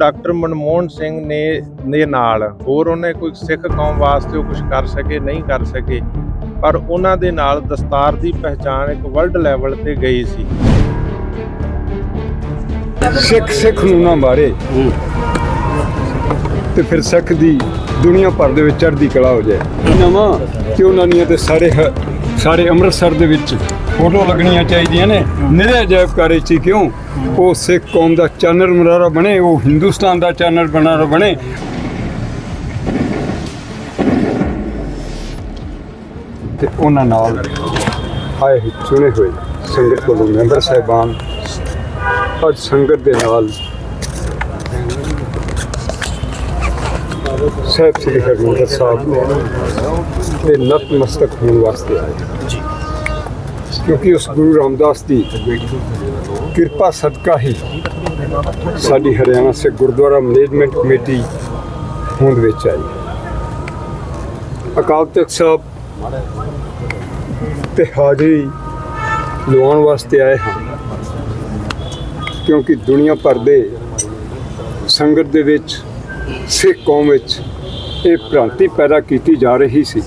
Doctor Manmohan Singh ਨੇ ਦੇ ਨਾਲ ਹੋਰ ਉਹਨੇ ਕੋਈ ਸਿੱਖ ਕੌਮ ਵਾਸਤੇ ਉਹ ਕੁਝ ਕਰ ਸਕੇ ਨਹੀਂ ਕਰ ਸਕੇ ਪਰ ਉਹਨਾਂ ਦੇ ਨਾਲ ਦਸਤਾਰ ਦੀ ਪਹਿਚਾਣ ਇੱਕ ਵਰਲਡ ਲੈਵਲ ਤੇ ਗਈ ਸੀ। ਸਿੱਖ ਸਿੱਖ ਨੂੰ ਨਾ ਮਾਰੇ ਤੇ ਫਿਰ ਸਿੱਖ ਦੀ ਦੁਨੀਆ ਭਰ ਦੇ ਵਿੱਚ ਚੜ੍ਹਦੀ ਕਲਾ ਹੋ ਜਾਏ। ਨਵਾਂ। ਕਿ ਉਹਨਾਂ ਦੀਆਂ ਤੇ ਸਾਰੇ ਸਾਰੇ ਅੰਮ੍ਰਿਤਸਰ ਦੇ ਵਿੱਚ ਫੋਟੋ ਲੱਗਣੀਆਂ ਚਾਹੀਦੀਆਂ ਨੇ। ਨਿਰੇ ਅਜਾਇਬਕਾਰੇ ਚ ਹੀ ਕਿਉਂ? ਉਹ ਸਿੱਖ ਕੌਮ ਦਾ ਚਾਨਣ ਮਨਾਰਾ ਬਣੇ, ਉਹ ਹਿੰਦੁਸਤਾਨ ਦਾ ਚਾਨਣ ਮਨਾਰਾ ਬਣੇ। ਤੇ ਉਹਨਾਂ ਨਾਲ ਆਏ ਹੋਏ ਚੁਣੇ ਹੋਏ ਸੰਗਤ ਕੋਲੋਂ ਮੈਂਬਰ ਸਾਹਿਬਾਨ, ਅੱਜ ਸੰਗਤ ਦੇ ਨਾਲ ਸਾਹਿਬ ਸ੍ਰੀ ਹਰਿਮੰਦਰ ਸਾਹਿਬ ਦੇ ਨਤਮਸਤਕ ਹੋਣ ਵਾਸਤੇ ਆਏ। ਕਿਉਂਕਿ ਉਸ ਗੁਰੂ ਰਾਮਦਾਸ ਦੀ ਕਿਰਪਾ ਸਦਕਾ ਹੀ ਸਾਡੀ ਹਰਿਆਣਾ ਸੇ ਗੁਰਦੁਆਰਾ ਮੈਨੇਜਮੈਂਟ ਕਮੇਟੀ ਹੋਂਦ ਵਿੱਚ ਆਈ। ਅਕਾਲ ਤਖਤ ਸਾਹਿਬ ਤੇ ਹਾਜ਼ਰੀ ਲਵਾਉਣ ਵਾਸਤੇ ਆਏ ਹਾਂ। ਕਿਉਂਕਿ ਦੁਨੀਆ ਭਰ ਦੇ ਸੰਗਤ ਦੇ ਵਿੱਚ, ਸਿੱਖ ਕੌਮ ਵਿੱਚ ਇਹ ਭ੍ਰਾਂਤੀ ਪੈਦਾ ਕੀਤੀ ਜਾ ਰਹੀ ਸੀ।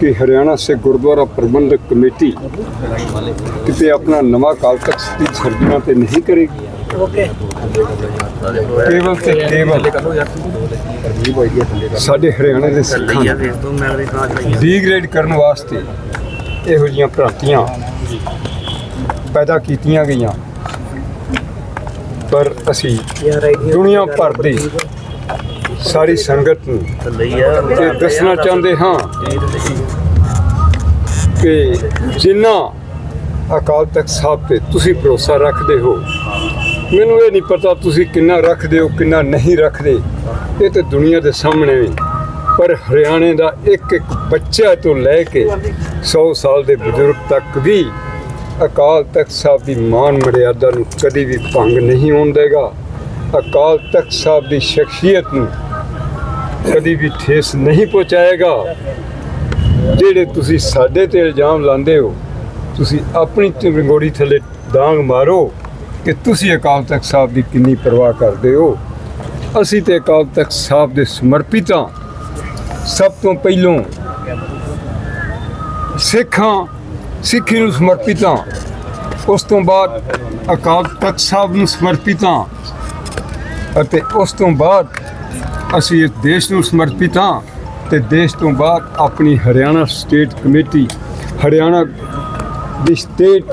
ਕਿ ਹਰਿਆਣਾ ਸੇ ਗੁਰਦੁਆਰਾ ਪ੍ਰਬੰਧਕ ਕਮੇਟੀ ਕਿਤੇ ਆਪਣਾ ਨਵਾਂ ਕਾਲ ਤਖਤ ਦੀ ਸਰਜਣਾ ਤੇ ਨਹੀਂ ਕਰੇਗੀ? ਕੇਵਲ ਤੇ ਕੇਵਲ ਸਾਡੇ ਹਰਿਆਣਾ ਦੇ ਸਿੱਖਾਂ ਡੀਗ੍ਰੇਡ ਕਰਨ ਵਾਸਤੇ ਇਹੋ ਜਿਹੀਆਂ ਭ੍ਰਾਂਤੀਆਂ ਪੈਦਾ ਕੀਤੀਆਂ ਗਈਆਂ। ਪਰ ਅਸੀਂ ਦੁਨੀਆ ਭਰ ਦੀ ਸਾਰੀ ਸੰਗਤ ਨੂੰ ਇਹ ਦੱਸਣਾ ਚਾਹੁੰਦੇ ਹਾਂ ਕਿ ਜਿੰਨਾ ਅਕਾਲ ਤਖਤ ਸਾਹਿਬ ਤੇ ਤੁਸੀਂ ਭਰੋਸਾ ਰੱਖਦੇ ਹੋ, ਮੈਨੂੰ ਇਹ ਨਹੀਂ ਪਤਾ ਤੁਸੀਂ ਕਿੰਨਾ ਰੱਖਦੇ ਹੋ, ਕਿੰਨਾ ਨਹੀਂ ਰੱਖਦੇ। ਇਹ ਤੇ ਦੁਨੀਆ ਦੇ ਸਾਹਮਣੇ ਵੀ। ਪਰ ਹਰਿਆਣੇ ਦਾ ਇੱਕ ਇੱਕ ਬੱਚਾ ਤੋਂ ਲੈ ਕੇ 100 ਸਾਲ ਦੇ ਬਜ਼ੁਰਗ ਤੱਕ ਵੀ ਅਕਾਲ ਤਖਤ ਸਾਹਿਬ ਦੀ ਮਾਨ ਮਰਿਆਦਾ ਨੂੰ ਕਦੀ ਵੀ ਭੰਗ ਨਹੀਂ ਹੋਣ ਦੇਗਾ। ਅਕਾਲ ਤਖਤ ਸਾਹਿਬ ਦੀ ਸ਼ਖਸੀਅਤ ਨੂੰ ਕਦੀ ਵੀ ਠੇਸ ਨਹੀਂ ਪਹੁੰਚਾਏਗਾ। ਜਿਹੜੇ ਤੁਸੀਂ ਸਾਡੇ ਤੇ ਇਲਜ਼ਾਮ ਲਾਉਂਦੇ ਹੋ, ਤੁਸੀਂ ਆਪਣੀ ਚੰਗੋੜੀ ਥੱਲੇ ਡਾਂਗ ਮਾਰੋ ਕਿ ਤੁਸੀਂ ਅਕਾਲ ਤਖਤ ਸਾਹਿਬ ਦੀ ਕਿੰਨੀ ਪਰਵਾਹ ਕਰਦੇ ਹੋ। ਅਸੀਂ ਤੇ ਅਕਾਲ ਤਖਤ ਸਾਹਿਬ ਦੇ ਸਮਰਪਿਤ ਹਾਂ। ਸਭ ਤੋਂ ਪਹਿਲੋਂ ਸਿੱਖਾਂ, ਸਿੱਖੀ ਨੂੰ ਸਮਰਪਿਤ ਹਾਂ। ਉਸ ਤੋਂ ਬਾਅਦ ਅਕਾਲ ਤਖਤ ਸਾਹਿਬ ਨੂੰ ਸਮਰਪਿਤ ਹਾਂ। ਅਤੇ ਉਸ ਤੋਂ ਬਾਅਦ ਅਸੀਂ ਇਸ ਦੇਸ਼ ਨੂੰ ਸਮਰਪਿਤ ਹਾਂ ਤੇ ਦੇਸ਼ ਤੋਂ ਬਾਅਦ ਆਪਣੀ ਹਰਿਆਣਾ ਸਟੇਟ ਕਮੇਟੀ, ਹਰਿਆਣਾ ਦੀ ਸਟੇਟ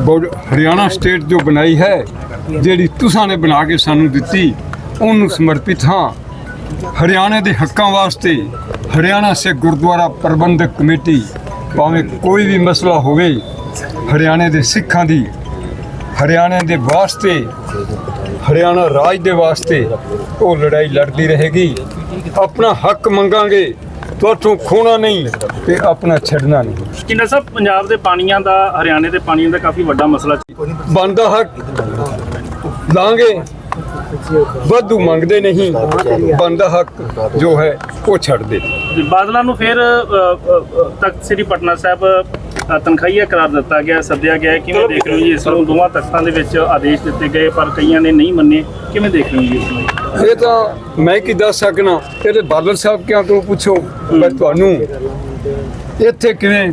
ਬੋਰਡ, ਹਰਿਆਣਾ ਸਟੇਟ ਜੋ ਬਣਾਈ ਹੈ, ਜਿਹੜੀ ਤੁਸਾਂ ਨੇ ਬਣਾ ਕੇ ਸਾਨੂੰ ਦਿੱਤੀ, ਉਹਨੂੰ ਸਮਰਪਿਤ ਹਾਂ। ਹਰਿਆਣੇ ਦੇ ਹੱਕਾਂ ਵਾਸਤੇ ਹਰਿਆਣਾ ਸੇ ਗੁਰਦੁਆਰਾ ਪ੍ਰਬੰਧਕ ਕਮੇਟੀ, ਭਾਵੇਂ ਕੋਈ ਵੀ ਮਸਲਾ ਹੋਵੇ, ਹਰਿਆਣੇ ਦੇ ਸਿੱਖਾਂ ਦੀ, ਹਰਿਆਣੇ ਦੇ ਵਾਸਤੇ ਹਰਿਆਣਾ ਰਾਜ ਦੇ ਵਾਸਤੇ ਉਹ ਲੜਾਈ ਲੜਦੀ ਰਹੇਗੀ। ਆਪਣਾ ਹੱਕ ਮੰਗਾਂਗੇ ਤੁਹਾਥੋਂ ਖੋਣਾ ਨਹੀਂ ਤੇ ਆਪਣਾ ਛੱਡਣਾ ਨਹੀਂ। ਕਿੰਨਾ ਸਾਹਿਬ ਪੰਜਾਬ ਦੇ ਪਾਣੀਆਂ ਦਾ ਹਰਿਆਣੇ ਦੇ ਪਾਣੀਆਂ ਦਾ ਕਾਫੀ ਵੱਡਾ ਮਸਲਾ ਬਣਦਾ ਹੱਕ ਲਾਂਗੇ ਵਾਧੂ ਮੰਗਦੇ ਨਹੀਂ ਬਣਦਾ ਹੱਕ ਜੋ ਹੈ ਉਹ ਛੱਡ ਦੇ ਬਾਦਲਾਂ ਨੂੰ ਫਿਰ ਤਖਤ ਸ੍ਰੀ ਪਟਨਾ ਸਾਹਿਬ ਤਨਖਾਹੀਆ ਕਰਾਰ ਦਿੱਤਾ ਗਿਆ ਸੱਦਿਆ ਗਿਆ। ਕਿਵੇਂ ਦੇਖ ਰਹੇ ਹੋ ਜੀ ਇਸ ਨੂੰ? ਦੋਵਾਂ ਤਖਤਾਂ ਦੇ ਵਿੱਚ ਆਦੇਸ਼ ਦਿੱਤੇ ਗਏ ਪਰ ਕਈਆਂ ਨੇ ਨਹੀਂ ਮੰਨੇ। ਕਿਵੇਂ ਦੇਖ ਰਹੇ ਹੋ ਜੀ ਇਸ ਨੂੰ? ਇਹ ਤਾਂ ਮੈਂ ਕੀ ਦੱਸ ਸਕਣਾ? ਇਹਦੇ ਬਾਦਲ ਸਾਹਿਬ ਕਿਉਂ ਤੋਂ ਪੁੱਛੋ? ਪਰ ਤੁਹਾਨੂੰ ਇੱਥੇ ਕਿਵੇਂ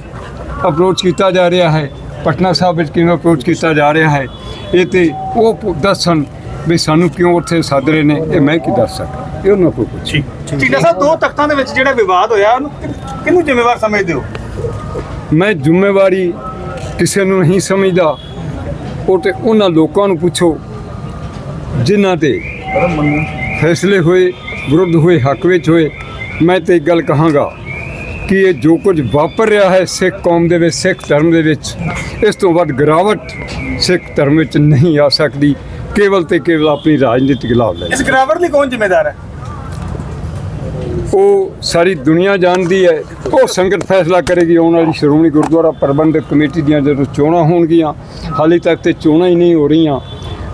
ਅਪਰੋਚ ਕੀਤਾ ਜਾ ਰਿਹਾ ਹੈ? ਪਟਨਾ ਸਾਹਿਬ ਵਿੱਚ ਕਿਵੇਂ ਅਪਰੋਚ ਕੀਤਾ ਜਾ ਰਿਹਾ ਹੈ? ਇਹ ਤੇ ਉਹ ਦੱਸਣ ਵੀ ਸਾਨੂੰ ਕਿਉਂ ਉੱਥੇ ਸੱਦ ਰਹੇ ਨੇ? ਇਹ ਮੈਂ ਕੀ ਦੱਸ ਸਕਦਾ? ਇਹ ਉਹਨਾਂ ਕੋਲ ਪੁੱਛੋ। ਚੀਨਾ ਸਾਹਿਬ ਦੋ ਤਖਤਾਂ ਦੇ ਵਿੱਚ ਜਿਹੜਾ ਵਿਵਾਦ ਹੋਇਆ ਉਹਨੂੰ ਕਿਹਨੂੰ ਜ਼ਿੰਮੇਵਾਰ ਸਮਝਦੇ ਹੋ? ਮੈਂ ਜ਼ਿੰਮੇਵਾਰੀ ਕਿਸੇ ਨੂੰ ਨਹੀਂ ਸਮਝਦਾ। ਉਹ ਤੇ ਉਹਨਾਂ ਲੋਕਾਂ ਨੂੰ ਪੁੱਛੋ, ਜਿਨ੍ਹਾਂ ਤੇ ਫੈਸਲੇ ਹੋਏ, ਵਿਰੁੱਧ ਹੋਏ, ਹੱਕ ਵਿੱਚ ਹੋਏ। ਮੈਂ ਤੇ ਇੱਕ ਗੱਲ ਕਹਾਂਗਾ ਕਿ ਇਹ ਜੋ ਕੁਝ ਵਾਪਰ ਰਿਹਾ ਹੈ ਸਿੱਖ ਕੌਮ ਦੇ ਵਿੱਚ, ਸਿੱਖ ਧਰਮ ਦੇ ਵਿੱਚ, ਇਸ ਤੋਂ ਵੱਧ ਗਿਰਾਵਟ ਸਿੱਖ ਧਰਮ ਵਿੱਚ ਨਹੀਂ ਆ ਸਕਦੀ। ਕੇਵਲ ਤੇ ਕੇਵਲ ਆਪਣੀ ਰਾਜਨੀਤਿਕ ਲਾਭ ਲੈ ਇਸ ਗਿਰਾਵਟ ਲਈ ਕੌਣ ਜ਼ਿੰਮੇਦਾਰ ਹੈ? ਉਹ ਸਾਰੀ ਦੁਨੀਆ ਜਾਣਦੀ ਹੈ। ਉਹ ਸੰਗਤ ਫੈਸਲਾ ਕਰੇਗੀ, ਆਉਣ ਵਾਲੀ ਸ਼੍ਰੋਮਣੀ ਗੁਰਦੁਆਰਾ ਪ੍ਰਬੰਧਕ ਕਮੇਟੀ ਦੀਆਂ ਜਦੋਂ ਚੋਣਾਂ ਹੋਣਗੀਆਂ, ਹਾਲੇ ਤੱਕ ਤੇ ਚੋਣਾਂ ਹੀ ਨਹੀਂ ਹੋ ਰਹੀਆਂ।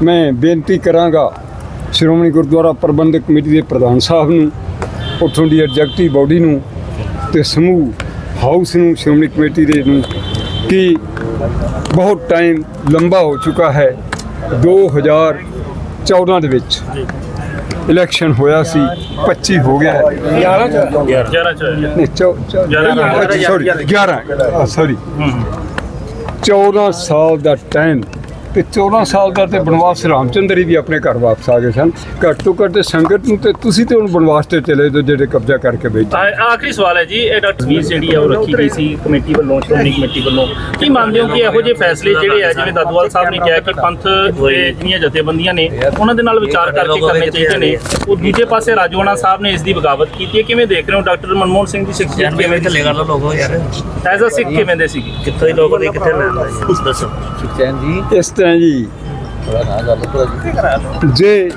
ਮੈਂ ਬੇਨਤੀ ਕਰਾਂਗਾ ਸ਼੍ਰੋਮਣੀ ਗੁਰਦੁਆਰਾ ਪ੍ਰਬੰਧਕ ਕਮੇਟੀ ਦੇ ਪ੍ਰਧਾਨ ਸਾਹਿਬ ਨੂੰ, ਉੱਥੋਂ ਦੀ ਐਗਜ਼ੈਕਟਿਵ ਬਾਡੀ ਨੂੰ ਤੇ ਸਮੂਹ ਹਾਊਸ ਨੂੰ, ਸ਼੍ਰੋਮਣੀ ਕਮੇਟੀ ਦੇ ਨੂੰ ਕਿ ਬਹੁਤ ਟਾਈਮ ਲੰਬਾ ਹੋ ਚੁੱਕਾ ਹੈ 2000 14 ਦੇ ਵਿੱਚ। ਇਲੈਕਸ਼ਨ ਹੋਇਆ ਸੀ 25 ਹੋ ਗਿਆ। ਹੈ 11 ਚ ਹੋਇਆ। ਨਹੀਂ ਚੌ- ਚੌ- ਗਿਆਰਾਂ ਨਾਲ। ਅੱਛਾ, sorry, 11 ਸੌਰੀ ਹੂੰ ਹੂੰ 14 ਸਾਲ ਦਾ ਟਾਈਮ ਤੇ 14 ਸਾਲ ਦਾ ਤੇ ਬਨਵਾਸ ਰਾਮਚੰਦਰ ਵੀ ਆਪਣੇ ਘਰ ਵਾਪਸ ਆ ਗਏ ਸਨ। ਘੱਟ ਤੋਂ ਘੱਟ ਸੰਗਤ ਨੂੰ ਤੇ ਤੁਸੀਂ ਤੇ ਹੁਣ ਬਨਵਾਸ ਤੇ ਚਲੇ ਜੋ ਜਿਹੜੇ ਕਬਜ਼ਾ ਕਰਕੇ ਬੈਠੇ ਆ- ਆਖਰੀ ਸਵਾਲ ਹੈ ਜੀ ਇਹ ਡਾਕਟਰ ਵੀਰ ਜਿਹੜੀ ਆ ਉਹ ਰੱਖੀ ਗਈ ਸੀ ਕਮੇਟੀ ਵੱਲੋਂ ਸ਼੍ਰੋਮਣੀ ਕਮੇਟੀ ਵੱਲੋਂ। ਕੀ ਮੰਨਦੇ ਹੋ ਕਿ ਇਹੋ ਜਿਹੇ ਫੈਸਲੇ ਜਿਹੜੇ ਆ ਜਿਵੇਂ ਦਾਦੂਵਾਲ ਸਾਹਿਬ ਨੇ ਕਿਹਾ ਕਿ ਪੰਥ ਦੇ ਜਿਹੜੀਆਂ ਜਥੇਬੰਦੀਆਂ ਨੇ ਉਹਨਾਂ ਦੇ ਨਾਲ ਵਿਚਾਰ ਕਰਕੇ ਕਰਨੇ ਚਾਹੀਦੇ ਨੇ। ਉਹ ਦੂਜੇ ਪਾਸੇ ਰਾਜਵਾਨਾ ਸਾਹਿਬ ਨੇ ਇਸ ਦੀ ਬਗਾਵਤ ਕੀਤੀ ਹੈ। ਕਿਵੇਂ ਦੇਖ ਰਹੇ ਹੋ ਡਾਕਟਰ ਮਨਮੋਹਨ ਸਿੰਘ ਦੀ ਸ਼ਖਸੀਅਤ ਕਿਵੇਂ ਥੱਲੇ ਕਰ ਲੋਗੋ ਯਾਰ। ਐਜ਼ ਅ ਸਿੱਖ ਕਿਵੇਂ ਦੇ ਸੀਗੀ? ਕਿੱਥੋਂ ਹੀ ਲੋਗੋ ਦੀ ਕਿੱਥੇ ਲੈਣਾ ਜੀ ਦੱਸੋ। ਇਸ ਤਰ੍ਹਾਂ ਜੀ। ਜੇ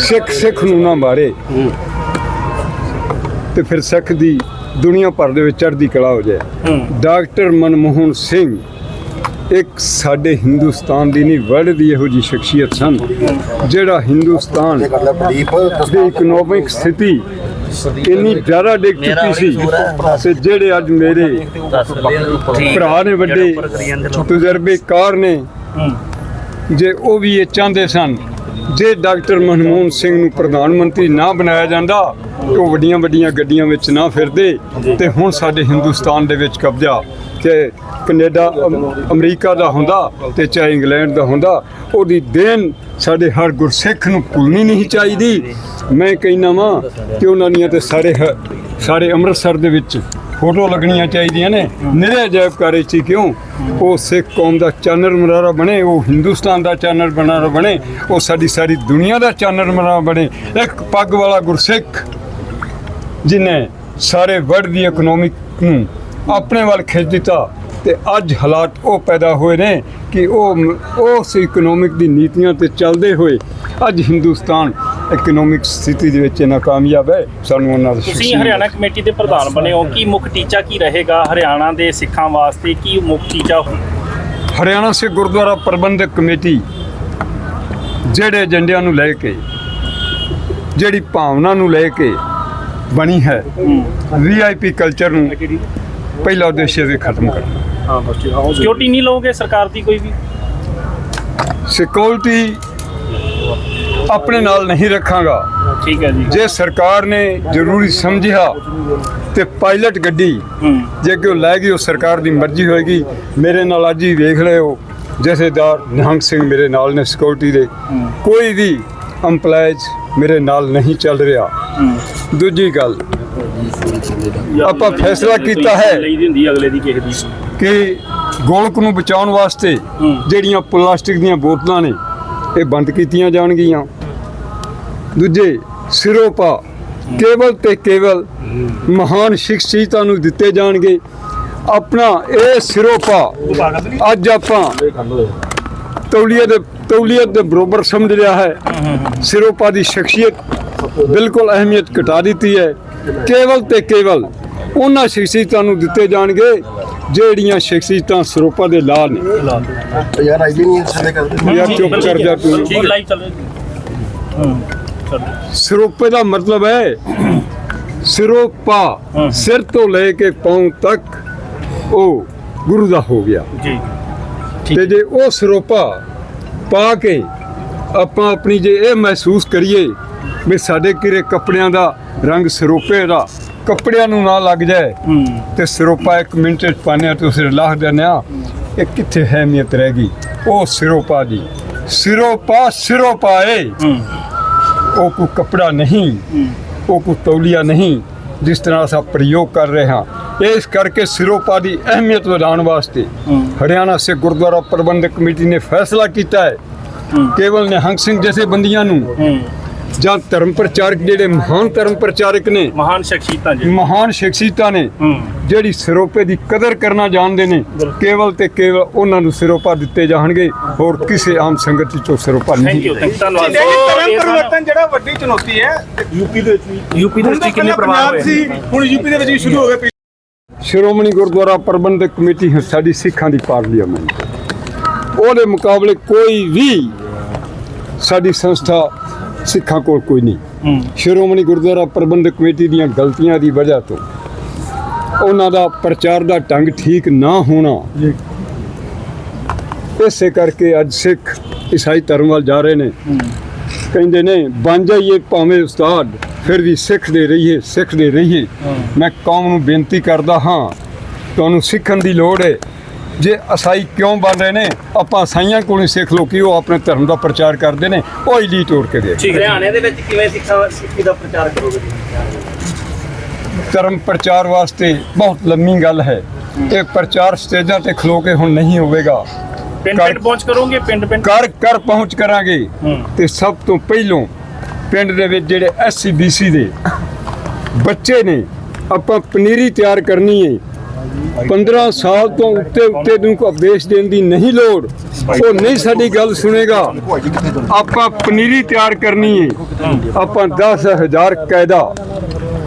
ਸਿੱਖ ਸਿੱਖ ਨੂੰ ਨਾ ਮਾਰੇ। ਤੇ ਫਿਰ ਸਿੱਖ ਦੀ ਦੁਨੀਆ ਭਰ ਦੇ ਵਿੱਚ ਚੜ੍ਹਦੀ ਕਲਾ ਹੋ ਜਾਏ। ਹੂੰ। ਡਾਕਟਰ ਮਨਮੋਹਨ ਸਿੰਘ ਇੱਕ ਸਾਡੇ ਹਿੰਦੁਸਤਾਨ ਦੀ ਨਹੀਂ ਵਰਲਡ ਦੀ ਇਹੋ ਜੀ ਸ਼ਖਸੀਅਤ ਸਨ ਜਿਹੜਾ ਹਿੰਦੁਸਤਾਨ ਦੀ ਇਕਨੋਮਿਕ ਸਥਿਤੀ ਇੰਨੀ ਜ਼ਿਆਦਾ ਡਿੱਗ ਚੁੱਕੀ ਸੀ ਤੇ ਜਿਹੜੇ ਅੱਜ ਮੇਰੇ ਭਰਾ ਨੇ ਵੱਡੇ ਤਜਰਬੇਕਾਰ ਨੇ ਹੂੰ ਜੇ ਉਹ ਵੀ ਇਹ ਚਾਹੁੰਦੇ ਸਨ ਜੇ ਡਾਕਟਰ ਮਨਮੋਹਨ ਸਿੰਘ ਨੂੰ ਪ੍ਰਧਾਨ ਮੰਤਰੀ ਨਾ ਬਣਾਇਆ ਜਾਂਦਾ, ਤੇ ਉਹ ਵੱਡੀਆਂ ਵੱਡੀਆਂ ਗੱਡੀਆਂ ਵਿੱਚ ਨਾ ਫਿਰਦੇ, ਤੇ ਹੁਣ ਸਾਡੇ ਹਿੰਦੁਸਤਾਨ ਦੇ ਵਿੱਚ ਕਬਜ਼ਾ, ਤੇ ਕੈਨੇਡਾ ਅਮਰੀਕਾ ਦਾ ਹੁੰਦਾ, ਤੇ ਚਾਹੇ ਇੰਗਲੈਂਡ ਦਾ ਹੁੰਦਾ, ਉਹਦੀ ਦੇਣ ਸਾਡੇ ਹਰ ਗੁਰਸਿੱਖ ਨੂੰ ਭੁੱਲਣੀ ਨਹੀਂ ਚਾਹੀਦੀ। ਮੈਂ ਕਹਿਣਾ ਵਾਂ ਕਿ ਉਹਨਾਂ ਦੀਆਂ ਤੇ ਸਾਰੇ ਹ- ਸਾਰੇ ਅੰਮ੍ਰਿਤਸਰ ਦੇ ਵਿੱਚ ਫੋਟੋ ਲੱਗਣੀਆਂ ਚਾਹੀਦੀਆਂ ਨੇ। ਨਿਰੇ ਅਜਾਇਬਕਾਰੀ ਚ ਹੀ ਕਿਉਂ? ਉਹ ਸਿੱਖ ਕੌਮ ਦਾ ਚਾਨਰ ਮਨਾਰਾ ਬਣੇ, ਉਹ ਹਿੰਦੁਸਤਾਨ ਦਾ ਚਾਨਰ ਮਨਾਰਾ ਬਣੇ, ਉਹ ਸਾਡੀ ਸਾਰੀ ਦੁਨੀਆ ਦਾ ਚਾਨਰ ਮਨਾਰਾ ਬਣੇ। ਇੱਕ ਪੱਗ ਵਾਲਾ ਗੁਰਸਿੱਖ, ਜਿਨੇ ਸਾਰੇ ਵਰਲਡ ਦੀ ਇਕਨੋਮਿਕ ਨੂੰ ਆਪਣੇ ਵੱਲ ਖਿੱਚ ਦਿੱਤਾ। ਤੇ ਅੱਜ ਹਾਲਾਤ ਉਹ ਪੈਦਾ ਹੋਏ ਨੇ ਕਿ ਉਹ ਉਸ ਇਕਨੋਮਿਕ ਦੀ ਨੀਤੀਆਂ ਤੇ ਚੱਲਦੇ ਹੋਏ ਅੱਜ ਹਿੰਦੁਸਤਾਨ ਇਕਨੋਮਿਕ ਸਥਿਤੀ ਦੇ ਵਿੱਚ ਨਾਕਾਮਯਾਬ ਹੈ। ਸਾਨੂੰ ਉਹਨਾਂ ਦਾ ਤੁਸੀਂ। ਹਰਿਆਣਾ ਕਮੇਟੀ ਦੇ ਪ੍ਰਧਾਨ ਬਣੇ ਹੋ। ਕੀ ਮੁੱਖ ਟੀਚਾ ਕੀ ਰਹੇਗਾ ਹਰਿਆਣਾ ਦੇ ਸਿੱਖਾਂ ਵਾਸਤੇ? ਕੀ ਮੁੱਖ ਟੀਚਾ ਹਰਿਆਣਾ ਸਿੱਖ ਗੁਰਦੁਆਰਾ ਪ੍ਰਬੰਧਕ ਕਮੇਟੀ ਜਿਹੜੇ ਏਜੰਡਿਆਂ ਨੂੰ ਲੈ ਕੇ ਜਿਹੜੀ ਭਾਵਨਾ ਨੂੰ ਲੈ ਕੇ ਬਣੀ ਹੈ ਵੀਆਈਪੀ ਕਲਚਰ ਨੂੰ ਪਹਿਲਾ ਉਦੇਸ਼ ਇਹ ਖਤਮ ਕਰਨਾ। ਸਿਕਿਉਰਿਟੀ ਨਹੀਂ ਲਓਗੇ ਸਰਕਾਰ ਦੀ ਕੋਈ ਵੀ? ਸਿਕਿਉਰਿਟੀ ਆਪਣੇ ਨਾਲ ਨਹੀਂ ਰੱਖਾਂਗਾ। ਠੀਕ ਹੈ ਜੀ। ਜੇ ਸਰਕਾਰ ਨੇ ਜ਼ਰੂਰੀ ਸਮਝਿਆ ਤੇ ਪਾਇਲਟ ਗੱਡੀ ਹੂੰ। ਜੇ ਕਿ ਉਹ ਲੈ ਗਈ ਉਹ ਸਰਕਾਰ ਦੀ ਮਰਜ਼ੀ ਹੋਏਗੀ। ਮੇਰੇ ਨਾਲ ਅੱਜ ਹੀ ਵੇਖ ਰਹੇ ਹੋ ਜਥੇਦਾਰ ਨਿਹੰਗ ਸਿੰਘ ਮੇਰੇ ਨਾਲ ਨੇ ਸਿਕਿਉਰਿਟੀ ਦੇ। ਕੋਈ ਵੀ EMPLOYEES ਮੇਰੇ ਨਾਲ ਨਹੀਂ ਚੱਲ ਰਿਹਾ। ਹੂੰ। ਦੂਜੀ ਗੱਲ ਆਪਾਂ ਫੈਸਲਾ ਕੀਤਾ ਹੈ। ਕਿ ਗੋਲਕ ਨੂੰ ਬਚਾਉਣ ਵਾਸਤੇ। ਜਿਹੜੀਆਂ ਪਲਾਸਟਿਕ ਦੀਆਂ ਬੋਤਲਾਂ ਨੇ ਇਹ ਬੰਦ ਕੀਤੀਆਂ ਜਾਣਗੀਆਂ। ਦੂਜੇ ਸਿਰੋਪਾ ਕੇਵਲ ਤੇ ਕੇਵਲ ਮਹਾਨ ਸ਼ਖਸੀਅਤਾਂ ਨੂੰ ਦਿੱਤੇ ਜਾਣਗੇ। ਆਪਣਾ ਇਹ ਸਿਰੋਪਾ ਅੱਜ ਆਪਾਂ ਤੌਲੀਏ ਦੇ ਤੌਲੀਅਤ ਦੇ ਬਰੋਬਰ ਸਮਝ ਰਿਹਾ ਹੈ। ਸਿਰੋਪਾ ਦੀ ਸ਼ਖਸੀਅਤ ਬਿਲਕੁਲ ਅਹਿਮੀਅਤ ਘਟਾ ਦਿੱਤੀ ਹੈ। ਕੇਵਲ ਤੇ ਕੇਵਲ ਉਹਨਾਂ ਸ਼ਖਸੀਅਤਾਂ ਨੂੰ ਦਿੱਤੇ ਜਾਣਗੇ ਜਿਹੜੀਆਂ ਸ਼ਖਸੀਅਤਾਂ ਸਿਰੋਪਾ ਦੇ ਲਾ ਨੇ। ਯਾਰ ਆਈ ਵੀ ਨਹੀਂ ਸਾਡੇ ਕਰਦੇ ਯਾਰ ਚੁੱਪ ਕਰ ਜਾ ਤੂੰ। ਠੀਕ ਲਾਈਵ ਚੱਲ ਰਿਹਾ ਹੂੰ। ਚਲੋ ਸਿਰੋਪੇ ਦਾ ਮਤਲਬ ਹੈ ਸਿਰੋਪਾ। ਸਿਰ ਤੋਂ ਲੈ ਕੇ ਪਾਉਂ ਤੱਕ ਉਹ ਗੁਰੂ ਦਾ ਹੋ ਗਿਆ। ਜੀ। ਤੇ ਜੇ ਉਹ ਸਿਰੋਪਾ ਪਾ ਕੇ ਆਪਾਂ ਆਪਣੀ ਜੇ ਇਹ ਮਹਿਸੂਸ ਕਰੀਏ ਵੀ ਸਾਡੇ ਕਿਰੇ ਕੱਪੜਿਆਂ ਦਾ ਰੰਗ ਸਿਰੋਪੇ ਦਾ ਕੱਪੜਿਆਂ ਨੂੰ ਨਾ ਲੱਗ ਜਾਏ। ਤੇ ਸਿਰੋਪਾ ਇੱਕ ਮਿੰਟ ਚ ਪਾਣਿਆ ਤੇ ਉਸੇ ਲਾਹ ਦਿੰਦੇ ਆ ਇਹ ਕਿੱਥੇ ਅਹਿਮੀਅਤ ਰਹਿ ਗਈ? ਉਹ ਸਿਰੋਪਾ ਦੀ ਸਿਰੋਪਾ ਸਿਰੋਪਾ ਏ। ਉਹ ਕੋਈ ਕੱਪੜਾ ਨਹੀਂ। ਉਹ ਕੋਈ ਤੌਲੀਆ ਨਹੀਂ। ਜਿਸ ਤਰ੍ਹਾਂ ਅਸਾਂ ਪ੍ਰਯੋਗ ਕਰ ਰਹੇ ਹਾਂ। ਇਸ ਕਰਕੇ ਸਿਰੋਪਾ ਦੀ ਅਹਿਮੀਅਤ ਵਧਾਉਣ ਵਾਸਤੇ। ਹਰਿਆਣਾ ਸਿੱਖ ਗੁਰਦੁਆਰਾ ਪ੍ਰਬੰਧਕ ਕਮੇਟੀ ਨੇ ਫੈਸਲਾ ਕੀਤਾ ਹੈ। ਕੇਵਲ ਨਿਹੰਗ ਸਿੰਘ ਜੈਸੇ ਬੰਦੀਆਂ ਨੂੰ ਜਾਂ ਧਰਮ ਪ੍ਰਚਾਰਕ ਜਿਹੜੇ ਮਹਾਨ ਧਰਮ ਪ੍ਰਚਾਰਕ ਨੇ ਮਹਾਨ ਸ਼ਖਸੀਅਤਾਂ ਜੀ। ਮਹਾਨ ਸ਼ਖਸੀਅਤਾਂ ਨੇ ਜਿਹੜੀ ਸਿਰੋਪੇ ਦੀ ਕਦਰ ਕਰਨਾ ਜਾਣਦੇ ਨੇ ਕੇਵਲ ਤੇ ਕੇਵਲ ਉਹਨਾਂ ਨੂੰ ਸਿਰੋਪਾ ਦਿੱਤੇ ਜਾਣਗੇ ਹੋਰ ਕਿਸੇ ਆਮ ਸੰਗਤ ਵਿੱਚੋਂ ਸਿਰੋਪਾ ਥੈਂਕ ਨਹੀਂ ਯੂ ਥੈਂਕ ਧੰਨਵਾਦ। ਹੈ ਜੀ ਧਰਮ ਪਰਿਵਰਤਨ ਜਿਹੜਾ ਵੱਡੀ ਚੁਣੌਤੀ ਹੈ ਯੂਪੀ ਦੇ ਵਿੱਚ ਯੂਪੀ ਦੇ ਵਿੱਚ ਕਿੰਨੇ ਪ੍ਰਭਾਵ ਹੋਏ ਸੀ ਹੁਣ ਯੂਪੀ ਦੇ ਵਿੱਚ ਵੀ ਸ਼ੁਰੂ ਹੋ ਗਏ ਸ਼੍ਰੋਮਣੀ ਗੁਰਦੁਆਰਾ ਪ੍ਰਬੰਧਕ ਕਮੇਟੀ ਹੈ ਸਾਡੀ ਸਿੱਖਾਂ ਦੀ ਪਾਰਲੀਮੈਂਟ ਉਹਦੇ ਮੁਕਾਬਲੇ ਕੋਈ ਵੀ ਸਾਡੀ ਸੰਸਥਾ ਸਿੱਖਾਂ ਕੋਲ ਕੋਈ ਨਹੀਂ। ਸ਼੍ਰੋਮਣੀ ਗੁਰਦੁਆਰਾ ਪ੍ਰਬੰਧਕ ਕਮੇਟੀ ਦੀਆਂ ਗਲਤੀਆਂ ਦੀ ਵਜ੍ਹਾ ਤੋਂ ਉਹਨਾਂ ਦਾ ਪ੍ਰਚਾਰ ਦਾ ਢੰਗ ਠੀਕ ਨਾ ਹੋਣਾ। ਇਸੇ ਕਰਕੇ ਅੱਜ ਸਿੱਖ ਈਸਾਈ ਧਰਮ ਵੱਲ ਜਾ ਰਹੇ ਨੇ। ਕਹਿੰਦੇ ਨੇ ਬਣ ਜਾਈਏ ਭਾਵੇਂ ਉਸਤਾਦ ਫਿਰ ਵੀ ਸਿੱਖਦੇ ਰਹੀਏ ਸਿੱਖਦੇ ਰਹੀਏ। ਮੈਂ ਕੌਮ ਨੂੰ ਬੇਨਤੀ ਕਰਦਾ ਹਾਂ ਤੁਹਾਨੂੰ ਸਿੱਖਣ ਦੀ ਲੋੜ ਹੈ। ਜੇ ਅਸਾਈ ਕਿਉਂ ਬਣ ਰਹੇ ਨੇ? ਆਪਾਂ ਅਸਾਈਆਂ ਕੋਲੋਂ ਸਿੱਖ ਲੋ ਕਿ ਉਹ ਆਪਣੇ ਧਰਮ ਦਾ ਪ੍ਰਚਾਰ ਕਰਦੇ ਨੇ ਉਹ ਇਲੀ ਤੋੜ ਕੇ ਦੇ ਹਰਿਆਣੇ ਦੇ ਵਿੱਚ ਕਿਵੇਂ ਸਿੱਖਾਂ ਸਿੱਖੀ ਦਾ ਪ੍ਰਚਾਰ ਕਰੋਗੇ ਧਰਮ ਪ੍ਰਚਾਰ ਵਾਸਤੇ ਬਹੁਤ ਲੰਮੀ ਗੱਲ ਹੈ। ਇਹ ਪ੍ਰਚਾਰ ਸਟੇਜਾਂ ਤੇ ਖਲੋ ਕੇ ਹੁਣ ਨਹੀਂ ਹੋਵੇਗਾ। ਪਿੰਡ ਪਿੰਡ ਪਹੁੰਚ ਕਰੋਗੇ? ਪਿੰਡ ਪਿੰਡ ਕਰ ਕਰ ਪਹੁੰਚ ਕਰਾਂਗੇ। ਤੇ ਸਭ ਤੋਂ ਪਹਿਲੋਂ ਪਿੰਡ ਦੇ ਵਿੱਚ ਜਿਹੜੇ ਐਸਸੀ ਬੀਸੀ ਦੇ ਬੱਚੇ ਨੇ ਆਪਾਂ ਪਨੀਰੀ ਤਿਆਰ ਕਰਨੀ ਹੈ 15 ਸਾਲ ਤੋਂ ਉੱਤੇ ਉੱਤੇ ਨੂੰ ਕੋ ਉਪਦੇਸ਼ ਦੇਣ ਦੀ ਨਹੀਂ ਲੋੜ, ਉਹ ਨਹੀਂ ਸਾਡੀ ਗੱਲ ਸੁਣੇਗਾ। ਆਪਾਂ ਪਨੀਰੀ ਤਿਆਰ ਕਰਨੀ ਹੈ ਆਪਾਂ 10000 ਕਾਇਦਾ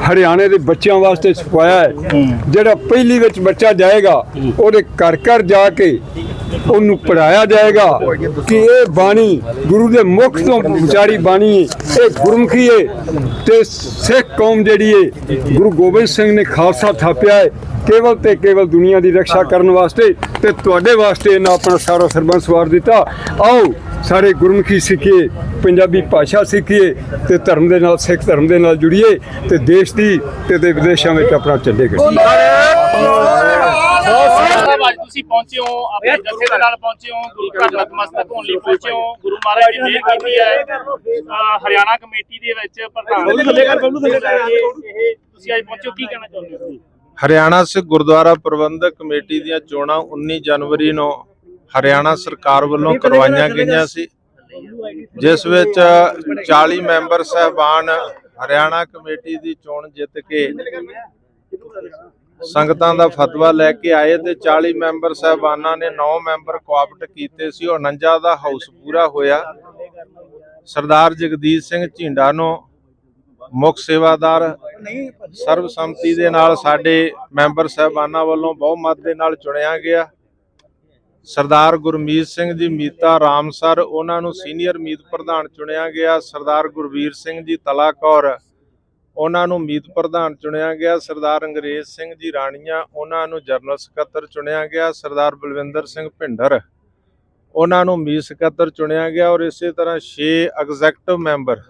ਹਰਿਆਣੇ ਦੇ ਬੱਚਿਆਂ ਵਾਸਤੇ ਛਪਾਇਆ ਹੈ ਜਿਹੜਾ ਪਹਿਲੀ ਵਿੱਚ ਬੱਚਾ ਜਾਏਗਾ, ਉਹਦੇ ਘਰ ਘਰ ਜਾ ਕੇ ਉਹਨੂੰ ਪੜਾਇਆ ਜਾਏਗਾ ਕਿ ਇਹ ਬਾਣੀ ਗੁਰੂ ਦੇ ਮੁਖ ਤੋਂ ਵਿਚਾਰੀ ਬਾਣੀ ਹੈ ਇਹ ਗੁਰਮੁਖੀ ਹੈ ਤੇ ਸਿੱਖ ਕੌਮ ਜਿਹੜੀ ਹੈ ਗੁਰੂ ਗੋਬਿੰਦ ਸਿੰਘ ਨੇ ਖਾਲਸਾ ਥਾਪਿਆ ਹੈ ਕੇਵਲ ਤੇ ਕੇਵਲ ਦੁਨੀਆ ਦੀ ਰੱਖਿਆ ਕਰਨ ਵਾਸਤੇ ਤੇ ਤੁਹਾਡੇ ਵਾਸਤੇ ਇਹਨਾਂ ਆਪਣਾ ਸਾਰਾ ਸਰਬੰਸ ਵਾਰ ਦਿੱਤਾ। ਆਓ ਸਾਰੇ ਗੁਰਮੁਖੀ ਸਿੱਖੀਏ ਪੰਜਾਬੀ ਭਾਸ਼ਾ ਸਿੱਖੀਏ ਤੇ ਧਰਮ ਦੇ ਨਾਲ ਸਿੱਖ ਧਰਮ ਦੇ ਨਾਲ ਜੁੜੀਏ ਤੇ ਦੇਸ਼ ਦੀ ਤੇ ਤੇ ਵਿਦੇਸ਼ਾਂ ਵਿੱਚ ਆਪਣਾ ਚੱਲੇ ਗਏ ਤੁਸੀਂ ਪਹੁੰਚੇ ਹੋ ਆਪਣੇ ਜਥੇ ਦੇ ਨਾਲ ਪਹੁੰਚੇ ਹੋ ਗੁਰੂ ਘਰ ਨਤਮਸਤਕ ਹੋਣ ਲਈ ਪਹੁੰਚੇ ਹੋ। ਗੁਰੂ ਮਹਾਰਾਜ ਦੀ ਮਿਹਰ ਕੀਤੀ ਹੈ। ਹਰਿਆਣਾ ਕਮੇਟੀ ਦੇ ਵਿੱਚ ਪ੍ਰਧਾਨ ਇਹ ਤੁਸੀਂ ਅੱਜ ਪਹੁੰਚੇ ਹੋ ਕੀ ਕਹਿਣਾ ਚਾਹੁੰਦੇ ਹੋ ਹਰਿਆਣਾ ਸਿੱਖ ਗੁਰਦੁਆਰਾ ਪ੍ਰਬੰਧਕ ਕਮੇਟੀ ਦੀਆਂ ਚੋਣਾਂ 19 ਜਨਵਰੀ ਨੂੰ ਹਰਿਆਣਾ ਸਰਕਾਰ ਵੱਲੋਂ ਕਰਵਾਈਆਂ ਗਈਆਂ ਸੀ। ਜਿਸ ਵਿੱਚ 40 ਮੈਂਬਰ ਸਹਿਬਾਨ ਹਰਿਆਣਾ ਕਮੇਟੀ ਦੀ ਚੋਣ ਜਿੱਤ ਕੇ ਸੰਗਤਾਂ ਦਾ ਫਤਵਾ ਲੈ ਕੇ ਆਏ ਤੇ 40 ਮੈਂਬਰ ਸਹਿਬਾਨਾਂ ਨੇ 9 ਮੈਂਬਰ ਕੋਆਪਟ ਕੀਤੇ ਸੀ। ਉਹ 49 ਦਾ ਹਾਊਸ ਪੂਰਾ ਹੋਇਆ। ਸਰਦਾਰ ਜਗਦੀਸ਼ ਸਿੰਘ ਝਿੰਡਾ ਨੂੰ ਮੁੱਖ ਸੇਵਾਦਾਰ ਸਰਬਸੰਮਤੀ ਦੇ ਨਾਲ ਸਾਡੇ ਮੈਂਬਰ ਸਹਿਬਾਨਾਂ ਵੱਲੋਂ ਬਹੁਮਤ ਦੇ ਨਾਲ ਚੁਣਿਆ ਗਿਆ। ਸਰਦਾਰ ਗੁਰਮੀਤ ਸਿੰਘ ਜੀ, ਮੀਤਾ ਰਾਮ ਸਰ, ਉਹਨਾਂ ਨੂੰ ਸੀਨੀਅਰ ਮੀਤ ਪ੍ਰਧਾਨ ਚੁਣਿਆ ਗਿਆ। ਸਰਦਾਰ ਗੁਰਵੀਰ ਸਿੰਘ ਜੀ, ਤਲਾ ਕੌਰ, ਉਹਨਾਂ ਨੂੰ ਮੀਤ ਪ੍ਰਧਾਨ ਚੁਣਿਆ ਗਿਆ। ਸਰਦਾਰ ਅੰਗਰੇਜ਼ ਸਿੰਘ ਜੀ, ਰਾਣੀਆਂ, ਉਹਨਾਂ ਨੂੰ ਜਨਰਲ ਸਕੱਤਰ ਚੁਣਿਆ ਗਿਆ। ਸਰਦਾਰ ਬਲਵਿੰਦਰ ਸਿੰਘ ਭਿੰਡਰ, ਉਹਨਾਂ ਨੂੰ ਮੀਤ ਸਕੱਤਰ ਚੁਣਿਆ ਗਿਆ ਔਰ ਇਸੇ ਤਰ੍ਹਾਂ 6 ਐਗਜ਼ੈਕਟਿਵ ਮੈਂਬਰ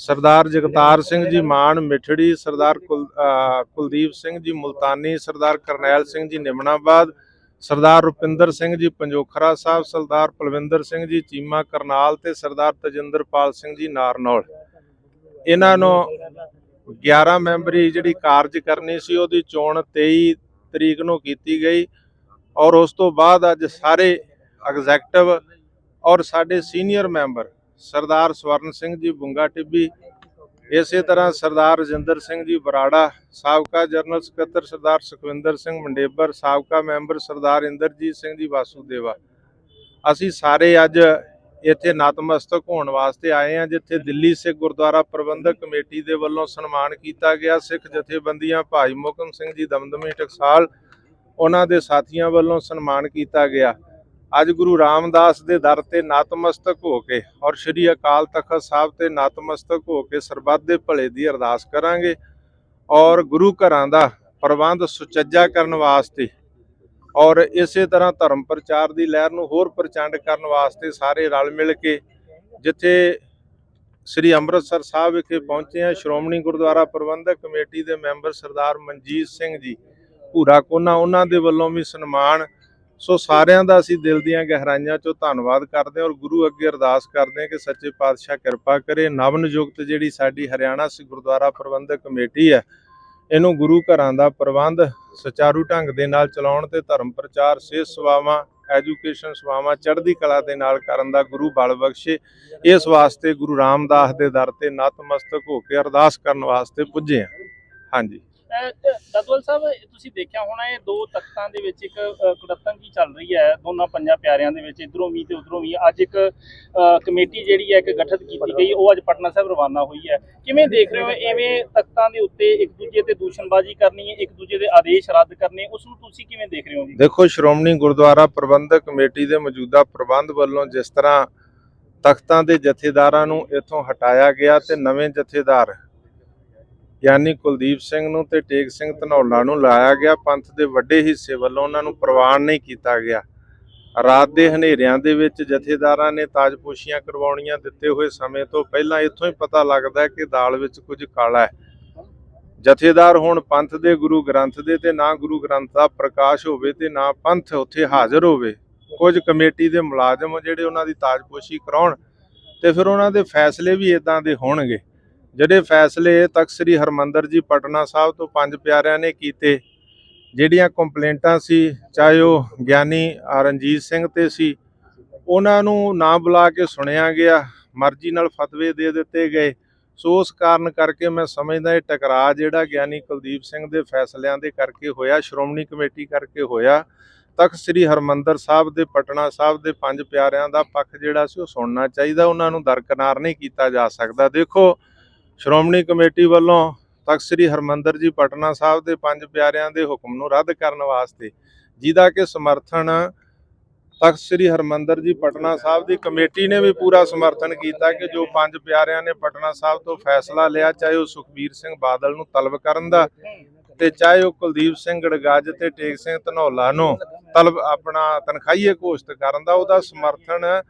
ਸਰਦਾਰ ਜਗਤਾਰ ਸਿੰਘ ਜੀ ਮਾਨ, ਮਿਠੜੀ ਸਰਦਾਰ ਕੁਲ- ਕੁਲਦੀਪ ਸਿੰਘ ਜੀ ਮੁਲਤਾਨੀ, ਸਰਦਾਰ ਕਰਨੈਲ ਸਿੰਘ ਜੀ ਨਿਮਨਾਬਾਦ, ਸਰਦਾਰ ਰੁਪਿੰਦਰ ਸਿੰਘ ਜੀ ਪੰਜੋਖਰਾ ਸਾਹਿਬ, ਸਰਦਾਰ ਪਲਵਿੰਦਰ ਸਿੰਘ ਜੀ ਚੀਮਾ ਕਰਨਾਲ ਤੇ ਸਰਦਾਰ ਤਜਿੰਦਰਪਾਲ ਸਿੰਘ ਜੀ ਨਾਰਨੌਲ। ਇਹਨਾਂ ਨੂੰ 11 ਮੈਂਬਰੀ ਜਿਹੜੀ ਕਾਰਜ ਕਰਨੀ ਸੀ, ਉਹਦੀ ਚੋਣ 23 ਤਰੀਕ ਨੂੰ ਕੀਤੀ ਗਈ ਔਰ ਉਸ ਤੋਂ ਬਾਅਦ ਅੱਜ ਸਾਰੇ ਐਗਜ਼ੈਕਟਿਵ ਔਰ ਸਾਡੇ ਸੀਨੀਅਰ ਮੈਂਬਰ ਸਰਦਾਰ ਸਵਰਨ ਸਿੰਘ ਜੀ ਬੁੰਗਾ ਟਿੱਬੀ, ਇਸੇ ਤਰ੍ਹਾਂ ਸਰਦਾਰ ਰਜਿੰਦਰ ਸਿੰਘ ਜੀ ਬਰਾੜਾ, ਸਾਬਕਾ ਜਨਰਲ ਸਕੱਤਰ ਸਰਦਾਰ ਸੁਖਵਿੰਦਰ ਸਿੰਘ ਮੰਡੇਬਰ, ਸਾਬਕਾ ਮੈਂਬਰ ਸਰਦਾਰ ਇੰਦਰਜੀਤ ਸਿੰਘ ਜੀ ਵਾਸੂਦੇਵਾ। ਅਸੀਂ ਸਾਰੇ ਅੱਜ ਇੱਥੇ ਨਤਮਸਤਕ ਹੋਣ ਵਾਸਤੇ ਆਏ ਹਾਂ, ਜਿੱਥੇ ਦਿੱਲੀ ਸਿੱਖ ਗੁਰਦੁਆਰਾ ਪ੍ਰਬੰਧਕ ਕਮੇਟੀ ਦੇ ਵੱਲੋਂ ਸਨਮਾਨ ਕੀਤਾ ਗਿਆ। ਸਿੱਖ ਜਥੇਬੰਦੀਆਂ ਭਾਈ ਮੁਕਮ ਸਿੰਘ ਜੀ ਦਮਦਮੀ ਟਕਸਾਲ, ਉਹਨਾਂ ਦੇ ਸਾਥੀਆਂ ਵੱਲੋਂ ਸਨਮਾਨ ਕੀਤਾ ਗਿਆ। ਅੱਜ ਗੁਰੂ ਰਾਮਦਾਸ ਦੇ ਦਰ ਤੇ ਨਤਮਸਤਕ ਹੋ ਕੇ ਔਰ ਸ੍ਰੀ ਅਕਾਲ ਤਖਤ ਸਾਹਿਬ ਤੇ ਨਤਮਸਤਕ ਹੋ ਕੇ ਸਰਬੱਤ ਦੇ ਭਲੇ ਦੀ ਅਰਦਾਸ ਕਰਾਂਗੇ ਔਰ ਗੁਰੂ ਘਰਾਂ ਦਾ ਪ੍ਰਬੰਧ ਸੁਚੱਜਾ ਕਰਨ ਵਾਸਤੇ ਔਰ ਇਸੇ ਤਰ੍ਹਾਂ ਧਰਮ ਪ੍ਰਚਾਰ ਦੀ ਲਹਿਰ ਨੂੰ ਹੋਰ ਪ੍ਰਚੰਡ ਕਰਨ ਵਾਸਤੇ ਸਾਰੇ ਰਲ ਮਿਲ ਕੇ ਜਿੱਥੇ ਸ੍ਰੀ ਅੰਮ੍ਰਿਤਸਰ ਸਾਹਿਬ ਵਿਖੇ ਪਹੁੰਚੇ ਆ ਸ਼੍ਰੋਮਣੀ ਗੁਰਦੁਆਰਾ ਪ੍ਰਬੰਧਕ ਕਮੇਟੀ ਦੇ ਮੈਂਬਰ ਸਰਦਾਰ ਮਨਜੀਤ ਸਿੰਘ ਜੀ, ਭੂਰਾ ਕੋਨਾ, ਉਹਨਾਂ ਦੇ ਵੱਲੋਂ ਵੀ ਸਨਮਾਨ ਸੋ ਸਾਰਿਆਂ ਦਾ ਅਸੀਂ ਦਿਲ ਦੀਆਂ ਗਹਿਰਾਈਆਂ ਚੋਂ ਧੰਨਵਾਦ ਕਰਦੇ ਹਾਂ ਔਰ ਗੁਰੂ ਅੱਗੇ ਅਰਦਾਸ ਕਰਦੇ ਹਾਂ ਕਿ ਸੱਚੇ ਪਾਤਸ਼ਾਹ ਕਿਰਪਾ ਕਰੇ। ਨਵ ਨਿਯੁਕਤ ਜਿਹੜੀ ਸਾਡੀ ਹਰਿਆਣਾ ਸਿੱਖ ਗੁਰਦੁਆਰਾ ਪ੍ਰਬੰਧਕ ਕਮੇਟੀ ਹੈ, ਇਹਨੂੰ ਗੁਰੂ ਘਰਾਂ ਦਾ ਪ੍ਰਬੰਧ ਸੁਚਾਰੂ ਢੰਗ ਦੇ ਨਾਲ ਚਲਾਉਣ ਤੇ ਧਰਮ ਪ੍ਰਚਾਰ, ਸਿਹਤ ਸੇਵਾਵਾਂ, ਐਜੂਕੇਸ਼ਨ ਸੇਵਾਵਾਂ, ਚੜ੍ਹਦੀ ਕਲਾ ਦੇ ਨਾਲ ਕਰਨ ਦਾ ਗੁਰੂ ਬਲ ਬਖਸ਼ੇ। ਇਸ ਵਾਸਤੇ ਗੁਰੂ ਰਾਮਦਾਸ ਦੇ ਦਰ ਤੇ ਨਤਮਸਤਕ ਹੋ ਕੇ ਅਰਦਾਸ ਕਰਨ ਵਾਸਤੇ ਪੁੱਜੇ ਹਾਂ। ਹਾਂਜੀ। ਦਦਵਲ ਸਾਹਿਬ ਤੁਸੀਂ ਦੇਖਿਆ ਹੋਣਾ ਇਹ ਦੋ ਤਖਤਾਂ ਦੇ ਵਿੱਚ ਇੱਕ ਅ, ਕੁੜੱਤਣਗੀ ਚੱਲ ਰਹੀ ਹੈ? ਦੋਨਾਂ ਪੰਜਾਂ ਪਿਆਰਿਆਂ ਦੇ ਵਿੱਚ ਇਧਰੋਂ ਵੀ ਤੇ ਉਧਰੋਂ ਵੀ। ਅੱਜ ਇੱਕ ਕਮੇਟੀ ਜਿਹੜੀ ਹੈ ਇੱਕ ਗਠਿਤ ਕੀਤੀ ਗਈ। ਉਹ ਅੱਜ ਪਟਨਾ ਸਾਹਿਬ ਰਵਾਨਾ ਹੋਈ ਹੈ। ਕਿਵੇਂ ਦੇਖ ਰਹੇ ਹੋ? ਐਵੇਂ ਤਖਤਾਂ ਦੇ ਉੱਤੇ ਇੱਕ ਦੂਜੇ ਤੇ ਦੂਸ਼ਣਬਾਜ਼ੀ ਕਰਨੀ ਹੈ ਇੱਕ ਦੂਜੇ ਦੇ ਆਦੇਸ਼ ਰੱਦ ਕਰਨੇ ਉਸ ਨੂੰ ਤੁਸੀਂ ਕਿਵੇਂ ਦੇਖ ਰਹੇ ਹੋ ਜੀ? ਦੇਖੋ ਸ਼੍ਰੋਮਣੀ ਗੁਰਦੁਆਰਾ ਪ੍ਰਬੰਧਕ ਕਮੇਟੀ ਦੇ ਮੌਜੂਦਾ ਪ੍ਰਬੰਧ ਵੱਲੋਂ ਜਿਸ ਤਰ੍ਹਾਂ ਤਖਤਾਂ ਦੇ ਜਥੇਦਾਰਾਂ ਨੂੰ ਇੱਥੋਂ ਹਟਾਇਆ ਗਿਆ ਤੇ ਨਵੇਂ ਜਥੇਦਾਰ ਯਾਨੀ ਕੁਲਦੀਪ ਸਿੰਘ ਨੂੰ ਤੇ ਟੇਕ ਸਿੰਘ ਧਨੌਲਾ ਨੂੰ ਲਾਇਆ ਗਿਆ। ਪੰਥ ਦੇ ਵੱਡੇ ਹਿੱਸੇ ਵੱਲੋਂ ਉਹਨਾਂ ਨੂੰ ਪ੍ਰਵਾਨ ਨਹੀਂ ਕੀਤਾ ਗਿਆ। ਰਾਤ ਦੇ ਹਨੇਰਿਆਂ ਦੇ ਵਿੱਚ ਜਥੇਦਾਰਾਂ ਨੇ ਤਾਜਪੋਸ਼ੀਆਂ ਕਰਵਾਉਣੀਆਂ ਦਿੱਤੇ ਹੋਏ ਸਮੇਂ ਤੋਂ ਪਹਿਲਾਂ ਇੱਥੋਂ ਹੀ ਪਤਾ ਲੱਗਦਾ ਕਿ ਦਾਲ ਵਿੱਚ ਕੁਝ ਕਾਲਾ ਹੈ। ਜਥੇਦਾਰ ਹੁਣ ਪੰਥ ਦੇ ਗੁਰੂ ਗ੍ਰੰਥ ਦੇ ਤੇ ਨਾ ਗੁਰੂ ਗ੍ਰੰਥ ਦਾ ਪ੍ਰਕਾਸ਼ ਹੋਵੇ ਤੇ ਨਾ ਪੰਥ ਉੱਥੇ ਹਾਜ਼ਰ ਹੋਵੇ। ਕੁਝ ਕਮੇਟੀ ਦੇ ਮੁਲਾਜ਼ਮ ਜਿਹੜੇ ਉਹਨਾਂ ਦੀ ਤਾਜਪੋਸ਼ੀ ਕਰਾਉਣ ਤੇ ਫਿਰ ਉਹਨਾਂ ਦੇ ਫੈਸਲੇ ਵੀ ਇਦਾਂ ਦੇ ਹੋਣਗੇ। ਜਿਹੜੇ ਫੈਸਲੇ ਤਖਤ ਸ੍ਰੀ ਹਰਮੰਦਰ ਜੀ ਪਟਨਾ ਸਾਹਿਬ ਤੋਂ ਪੰਜ ਪਿਆਰਿਆਂ ਨੇ ਕੀਤੇ, ਜਿਹੜੀਆਂ ਕੰਪਲੇਂਟਾਂ ਸੀ, ਚਾਹੇ ਉਹ ਗਿਆਨੀ ਰਣਜੀਤ ਸਿੰਘ ਤੇ ਸੀ, ਉਹਨਾਂ ਨੂੰ ਨਾ ਬੁਲਾ ਕੇ ਸੁਣਿਆ ਗਿਆ, ਮਰਜ਼ੀ ਨਾਲ ਫਤਵੇ ਦੇ ਦਿੱਤੇ ਗਏ। ਸੋ ਉਸ ਕਾਰਨ ਕਰਕੇ ਮੈਂ ਸਮਝਦਾ ਇਹ ਟਕਰਾਅ ਜਿਹੜਾ ਗਿਆਨੀ ਕੁਲਦੀਪ ਸਿੰਘ ਦੇ ਫੈਸਲਿਆਂ ਦੇ ਕਰਕੇ ਹੋਇਆ, ਸ਼੍ਰੋਮਣੀ ਕਮੇਟੀ ਕਰਕੇ ਹੋਇਆ ਤਖਤ ਸ੍ਰੀ ਹਰਮੰਦਰ ਸਾਹਿਬ ਦੇ, ਪਟਨਾ ਸਾਹਿਬ ਦੇ ਪੰਜ ਪਿਆਰਿਆਂ ਦਾ ਪੱਖ ਜਿਹੜਾ ਸੀ ਉਹ ਸੁਣਨਾ ਚਾਹੀਦਾ, ਉਹਨਾਂ ਨੂੰ ਦਰਕਨਾਰ ਨਹੀਂ ਕੀਤਾ ਜਾ ਸਕਦਾ। ਦੇਖੋ ਸ਼੍ਰੋਮਣੀ ਕਮੇਟੀ ਵੱਲੋਂ ਤਖਤ ਸ੍ਰੀ ਹਰਮੰਦਰ ਜੀ ਪਟਨਾ ਸਾਹਿਬ ਦੇ ਪੰਜ ਪਿਆਰਿਆਂ ਦੇ ਹੁਕਮ ਨੂੰ ਰੱਦ ਕਰਨ ਵਾਸਤੇ ਜਿਹਦਾ ਕਿ ਸਮਰਥਨ ਤਖਤ ਸ੍ਰੀ ਹਰਮੰਦਰ ਜੀ ਪਟਨਾ ਸਾਹਿਬ ਦੀ ਕਮੇਟੀ ਨੇ ਵੀ ਪੂਰਾ ਸਮਰਥਨ ਕੀਤਾ ਕਿ ਜੋ ਪੰਜ ਪਿਆਰਿਆਂ ਨੇ ਪਟਨਾ ਸਾਹਿਬ ਤੋਂ ਫੈਸਲਾ ਲਿਆ, ਚਾਹੇ ਉਹ ਸੁਖਬੀਰ ਸਿੰਘ ਬਾਦਲ ਨੂੰ ਤਲਬ ਕਰਨ ਦਾ ਤੇ ਚਾਹੇ ਉਹ ਕੁਲਦੀਪ ਸਿੰਘ ਗੜਗੱਜ ਤੇ ਟੇਕ ਸਿੰਘ ਧਨੌਲਾ ਨੂੰ ਤਲਬ ਆਪਣਾ ਤਨਖਾਹੀਏ ਘੋਸ਼ਿਤ ਕਰਨ ਦਾ, ਉਹਦਾ ਸਮਰਥਨ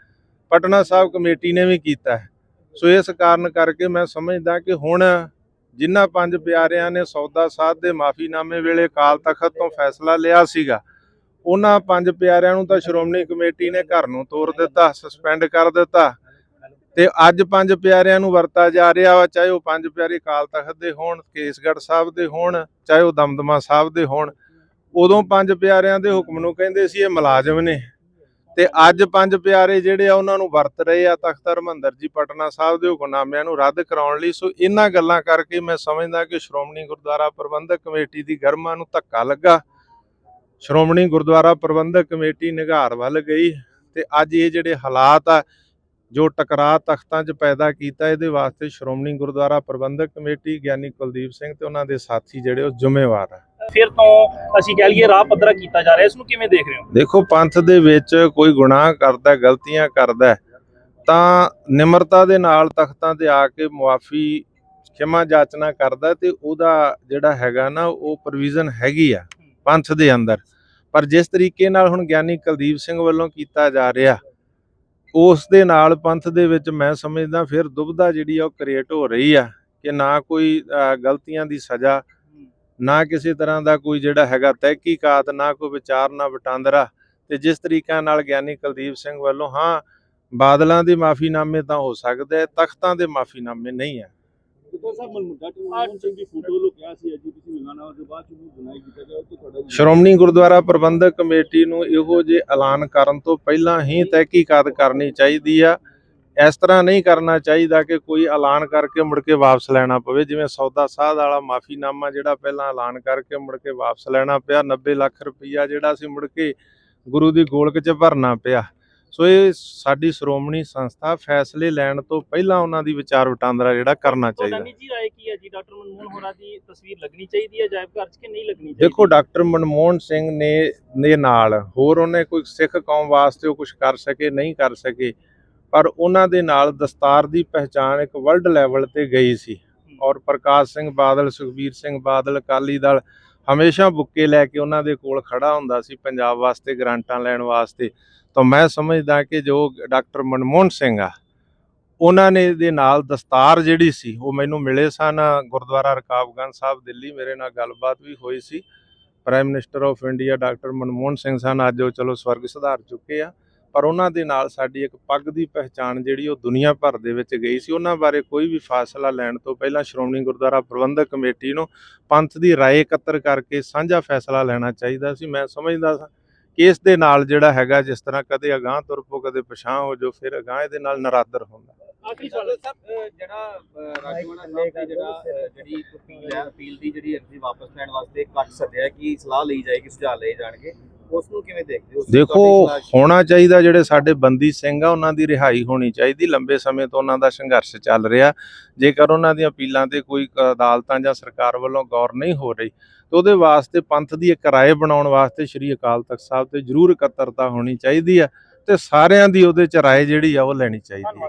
ਪਟਨਾ ਸਾਹਿਬ ਕਮੇਟੀ ਨੇ ਵੀ ਕੀਤਾ ਹੈ। ਸੋ ਇਸ ਕਾਰਨ ਕਰਕੇ ਮੈਂ ਸਮਝਦਾ ਕਿ ਹੁਣ ਜਿਨ੍ਹਾਂ ਪੰਜ ਪਿਆਰਿਆਂ ਨੇ ਸੌਦਾ ਸਾਧ ਦੇ ਮਾਫੀਨਾਮੇ ਵੇਲੇ ਕਾਲ ਤਖਤ ਤੋਂ ਫੈਸਲਾ ਲਿਆ ਸੀਗਾ, ਉਹਨਾਂ ਪੰਜ ਪਿਆਰਿਆਂ ਨੂੰ ਤਾਂ ਸ਼੍ਰੋਮਣੀ ਕਮੇਟੀ ਨੇ ਘਰ ਨੂੰ ਤੋਰ ਦਿੱਤਾ ਸਸਪੈਂਡ ਕਰ ਦਿੱਤਾ ਤੇ ਅੱਜ ਪੰਜ ਪਿਆਰਿਆਂ ਨੂੰ ਵਰਤਾ ਜਾ ਰਿਹਾ ਵਾ, ਚਾਹੇ ਉਹ ਪੰਜ ਪਿਆਰੇ ਕਾਲ ਤਖਤ ਦੇ ਹੋਣ, ਕੇਸਗੜ੍ਹ ਸਾਹਿਬ ਦੇ ਹੋਣ, ਚਾਹੇ ਉਹ ਦਮਦਮਾ ਸਾਹਿਬ ਦੇ ਹੋਣ, ਉਦੋਂ ਪੰਜ ਪਿਆਰਿਆਂ ਦੇ ਹੁਕਮ ਨੂੰ ਕਹਿੰਦੇ ਸੀ ਇਹ ਮੁਲਾਜ਼ਮ ਨੇ। ਤੇ ਅੱਜ ਪੰਜ ਪਿਆਰੇ ਜਿਹੜੇ ਆ, ਉਹਨਾਂ ਨੂੰ ਵਰਤ ਰਹੇ ਆ ਤਖਤ ਹਰਮੰਦਰ ਜੀ, ਪਟਨਾ ਸਾਹਿਬ ਦੇ ਹੁਕਮਨਾਮਿਆਂ ਨੂੰ ਰੱਦ ਕਰਾਉਣ ਲਈ। ਸੋ ਇਹਨਾਂ ਗੱਲਾਂ ਕਰਕੇ ਮੈਂ ਸਮਝਦਾ ਕਿ ਸ਼੍ਰੋਮਣੀ ਗੁਰਦੁਆਰਾ ਪ੍ਰਬੰਧਕ ਕਮੇਟੀ ਦੀ ਗਰਮਾ ਨੂੰ ਧੱਕਾ ਲੱਗਾ। ਸ਼੍ਰੋਮਣੀ ਗੁਰਦੁਆਰਾ ਪ੍ਰਬੰਧਕ ਕਮੇਟੀ ਨਿਗਾਰ ਵੱਲ ਗਈ ਤੇ ਅੱਜ ਇਹ ਜਿਹੜੇ ਹਾਲਾਤ ਆ, ਜੋ ਟਕਰਾਅ ਤਖਤਾਂ 'ਚ ਪੈਦਾ ਕੀਤਾ, ਇਹਦੇ ਵਾਸਤੇ ਸ਼੍ਰੋਮਣੀ ਗੁਰਦੁਆਰਾ ਪ੍ਰਬੰਧਕ ਕਮੇਟੀ ਗਿਆਨੀ ਕੁਲਦੀਪ ਸਿੰਘ ਤੇ ਉਹਨਾਂ ਦੇ ਸਾਥੀ ਜਿਹੜੇ ਉਹ ਜ਼ਿੰਮੇਵਾਰ ਆ। ਫਿਰ ਤੋਂ ਅਸੀਂ ਕਹਿ ਲਈਏ ਰਾਹ ਪੱਧਰਾ ਕੀਤਾ ਜਾ ਰਿਹਾ, ਇਸ ਨੂੰ ਕਿਵੇਂ ਦੇਖ ਰਹੇ ਹੋ? ਦੇਖੋ, ਪੰਥ ਦੇ ਵਿੱਚ ਕੋਈ ਗੁਨਾਹ ਕਰਦਾ, ਗਲਤੀਆਂ ਕਰਦਾ ਤਾਂ ਨਿਮਰਤਾ ਦੇ ਨਾਲ ਤਖਤਾਂ ਤੇ ਆ ਕੇ ਮੁਆਫੀ, ਖਿਮਾ ਜਾਚਨਾ ਕਰਦਾ ਤੇ ਉਹਦਾ ਜਿਹੜਾ ਹੈਗਾ ਨਾ, ਉਹ ਪ੍ਰੋਵੀਜ਼ਨ ਹੈਗੀ ਆ ਪੰਥ ਦੇ ਅੰਦਰ। ਪਰ ਜਿਸ ਤਰੀਕੇ ਨਾਲ ਹੁਣ ਗਿਆਨੀ ਕੁਲਦੀਪ ਸਿੰਘ ਵੱਲੋਂ ਕੀਤਾ ਜਾ ਰਿਹਾ, ਉਸ ਦੇ ਨਾਲ ਪੰਥ ਦੇ ਵਿੱਚ ਮੈਂ ਸਮਝਦਾ ਫਿਰ ਦੁਬਧਾ ਜਿਹੜੀ ਆ ਉਹ ਕ੍ਰੀਏਟ ਹੋ ਰਹੀ ਆ ਕਿ ਨਾ ਕੋਈ ਗਲਤੀਆਂ ਦੀ ਸਜ਼ਾ ਨਾ ਕਿਸੇ ਤਰ੍ਹਾਂ ਦਾ ਕੋਈ ਜਿਹੜਾ ਹੈਗਾ ਤਹਿਕੀਕਾਤ ਨਾ ਕੋਈ ਵਿਚਾਰ ਨਾ ਵਟਾਂਦਰਾ। ਤੇ ਜਿਸ ਤਰੀਕਾ ਨਾਲ ਗਿਆਨੀ ਕੁਲਦੀਪ ਸਿੰਘ ਵੱਲੋਂ ਹਾਂ ਬਾਦਲਾਂ ਦੇ ਮਾਫੀਨਾਮੇ ਤਾਂ ਹੋ ਸਕਦੇ ਹੈ ਤਖਤਾਂ ਦੇ ਮਾਫੀਨਾਮੇ ਨਹੀਂ ਹੈ। ਸ਼੍ਰੋਮਣੀ ਗੁਰਦੁਆਰਾ ਪ੍ਰਬੰਧਕ ਕਮੇਟੀ ਨੂੰ ਇਹੋ ਜਿਹੇ ਐਲਾਨ ਕਰਨ ਤੋਂ ਪਹਿਲਾਂ ਹੀ ਤਹਿਕੀਕਾਤ ਕਰਨੀ ਚਾਹੀਦੀ ਆ। ਇਸ ਤਰ੍ਹਾਂ ਨਹੀਂ ਕਰਨਾ ਚਾਹੀਦਾ ਕਿ ਕੋਈ ਐਲਾਨ ਕਰਕੇ ਮੁੜ ਕੇ ਵਾਪਸ ਲੈਣਾ ਪਵੇ ਜਿਵੇਂ ਸੌਦਾ ਸਾਧ ਵਾਲਾ ਮਾਫੀਨਾਮਾ ਜਿਹੜਾ ਪਹਿਲਾਂ ਐਲਾਨ ਕਰਕੇ ਮੁੜ ਕੇ ਵਾਪਸ ਲੈਣਾ ਪਿਆ 90 ਲੱਖ ਰੁਪਈਆ ਜਿਹੜਾ ਸੀ ਮੁੜ ਕੇ ਗੁਰੂ ਦੀ ਗੋਲਕ 'ਚ ਭਰਨਾ ਪਿਆ। ਸੋ ਇਹ ਸਾਡੀ ਸ਼੍ਰੋਮਣੀ ਸੰਸਥਾ ਫੈਸਲੇ ਲੈਣ ਤੋਂ ਪਹਿਲਾਂ ਉਹਨਾਂ ਦੀ ਵਿਚਾਰ ਵਟਾਂਦਰਾ ਜਿਹੜਾ ਕਰਨਾ ਚਾਹੀਦਾ। ਨਿੱਜੀ ਰਾਏ ਕੀ ਹੈ ਜੀ? ਡਾਕਟਰ ਮਨਮੋਹਨ ਹੋਰਾਂ ਦੀ ਤਸਵੀਰ ਲੱਗਣੀ ਚਾਹੀਦੀ ਹੈ ਜਾਇਬ ਘਰ 'ਚ ਕਿ ਨਹੀਂ ਲੱਗਣੀ ਚਾਹੀਦੀ? ਦੇਖੋ ਡਾਕਟਰ ਮਨਮੋਹਨ ਸਿੰਘ ਨੇ ਦੇ ਨਾਲ ਹੋਰ ਉਹਨੇ ਕੋਈ ਸਿੱਖ ਕੌਮ ਵਾਸਤੇ ਉਹ ਕੁਝ ਕਰ ਸਕੇ ਨਹੀਂ ਕਰ ਸਕੇ ਪਰ ਉਹਨਾਂ ਦੇ ਨਾਲ ਦਸਤਾਰ ਦੀ ਪਹਿਚਾਣ ਇੱਕ ਵਰਲਡ ਲੈਵਲ ਤੇ ਗਈ ਸੀ। ਔਰ ਪ੍ਰਕਾਸ਼ ਸਿੰਘ ਬਾਦਲ, ਸੁਖਬੀਰ ਸਿੰਘ ਬਾਦਲ, ਅਕਾਲੀ ਦਲ ਹਮੇਸ਼ਾ ਬੁੱਕੇ ਲੈ ਕੇ ਉਹਨਾਂ ਦੇ ਕੋਲ ਖੜਾ ਹੁੰਦਾ ਸੀ ਪੰਜਾਬ ਵਾਸਤੇ, ਗ੍ਰਾਂਟਾਂ ਲੈਣ ਵਾਸਤੇ। ਤਾਂ ਮੈਂ ਸਮਝਦਾ ਕਿ ਜੋ ਡਾਕਟਰ ਮਨਮੋਹਨ ਸਿੰਘ ਆ, ਉਹਨਾਂ ਨੇ ਦੇ ਨਾਲ ਦਸਤਾਰ ਜਿਹੜੀ ਸੀ, ਉਹ ਮੈਨੂੰ ਮਿਲੇ ਸਨ। ਗੁਰਦੁਆਰਾ ਰਕਾਬਗੰਜ ਸਾਹਿਬ, ਦਿੱਲੀ ਮੇਰੇ ਨਾਲ ਗੱਲਬਾਤ ਵੀ ਹੋਈ ਸੀ। Prime minister of India doctor Manmohan Singh ਸਨ। ਅੱਜ ਉਹ ਚਲੋ ਸਵਰਗ ਸੁਧਾਰ ਚੁੱਕੇ ਆ। ਪਰ ਉਹਨਾਂ ਦੇ ਨਾਲ ਸਾਡੀ ਇੱਕ ਪੱਗ ਦੀ ਪਹਿਚਾਣ ਜਿਹੜੀ ਉਹ ਦੁਨੀਆ ਭਰ ਦੇ ਵਿੱਚ ਗਈ ਸੀ। ਉਹਨਾਂ ਬਾਰੇ ਕੋਈ ਵੀ ਫੈਸਲਾ ਲੈਣ ਤੋਂ ਪਹਿਲਾਂ ਸ਼੍ਰੋਮਣੀ ਗੁਰਦੁਆਰਾ ਪ੍ਰਬੰਧਕ ਕਮੇਟੀ ਨੂੰ ਪੰਥ ਦੀ ਰਾਏ ਇਕੱਤਰ ਕਰਕੇ ਸਾਂਝਾ ਫੈਸਲਾ ਲੈਣਾ ਚਾਹੀਦਾ ਸੀ। ਮੈਂ ਸਮਝਦਾ ਸਾਂ ਕਿ ਇਸ ਦੇ ਨਾਲ ਜਿਹੜਾ ਹੈਗਾ ਜਿਸ ਤਰ੍ਹਾਂ ਕਦੇ ਅਗਾਂਹ ਤੁਰ ਪੋ ਕਦੇ ਪਛਾਂ ਹੋ ਜੋ ਫਿਰ ਅਗਾਂਹ ਇਹਦੇ ਨਾਲ ਨਰਾਦਰ ਹੁੰਦਾ। ਆਖਰੀ ਸਵਾਲ ਜਿਹੜਾ ਰਾਜਵਾਨਾ ਸਾਹਿਬ ਦੀ ਜਿਹੜਾ ਅਪੀਲ ਹੈ ਅਪੀਲ ਦੀ ਜਿਹੜੀ ਅਰਜ਼ੀ ਵਾਪਸ ਲੈਣ ਵਾਸਤੇ ਕੱਟ ਸੱਦਿਆ ਕਿ ਸਲਾਹ ਲਈ ਜਾਏਗੀ ਸੁਝਾਅ ਲਏ ਜਾਣਗੇ? ਉਸ ਨੂੰ ਕਿਵੇਂ ਦੇਖਦੇ ਹੋ? ਦੇਖੋ ਹੋਣਾ ਚਾਹੀਦਾ ਜਿਹੜੇ ਸਾਡੇ ਬੰਦੀ ਸਿੰਘ ਆ ਉਹਨਾਂ ਦੀ ਰਿਹਾਈ ਹੋਣੀ ਚਾਹੀਦੀ। ਲੰਬੇ ਸਮੇਂ ਤੋਂ ਉਹਨਾਂ ਦਾ ਸੰਘਰਸ਼ ਚੱਲ ਰਿਹਾ। ਜੇਕਰ ਉਹਨਾਂ ਦੀਆਂ ਅਪੀਲਾਂ ਤੇ ਕੋਈ ਅਦਾਲਤਾਂ ਜਾਂ ਸਰਕਾਰ ਵੱਲੋਂ ਗੌਰ ਨਹੀਂ ਹੋ ਰਹੀ ਤੇ ਉਹਦੇ ਵਾਸਤੇ ਪੰਥ ਦੀ ਇੱਕ ਰਾਏ ਬਣਾਉਣ ਵਾਸਤੇ ਸ੍ਰੀ ਅਕਾਲ ਤਖਤ ਸਾਹਿਬ ਤੇ ਜ਼ਰੂਰ ਇਕੱਤਰਤਾ ਹੋਣੀ ਚਾਹੀਦੀ ਆ ਤੇ ਸਾਰਿਆਂ ਦੀ ਉਹਦੇ ਚ ਰਾਏ ਜਿਹੜੀ ਆ ਉਹ ਲੈਣੀ ਚਾਹੀਦੀ ਹੈ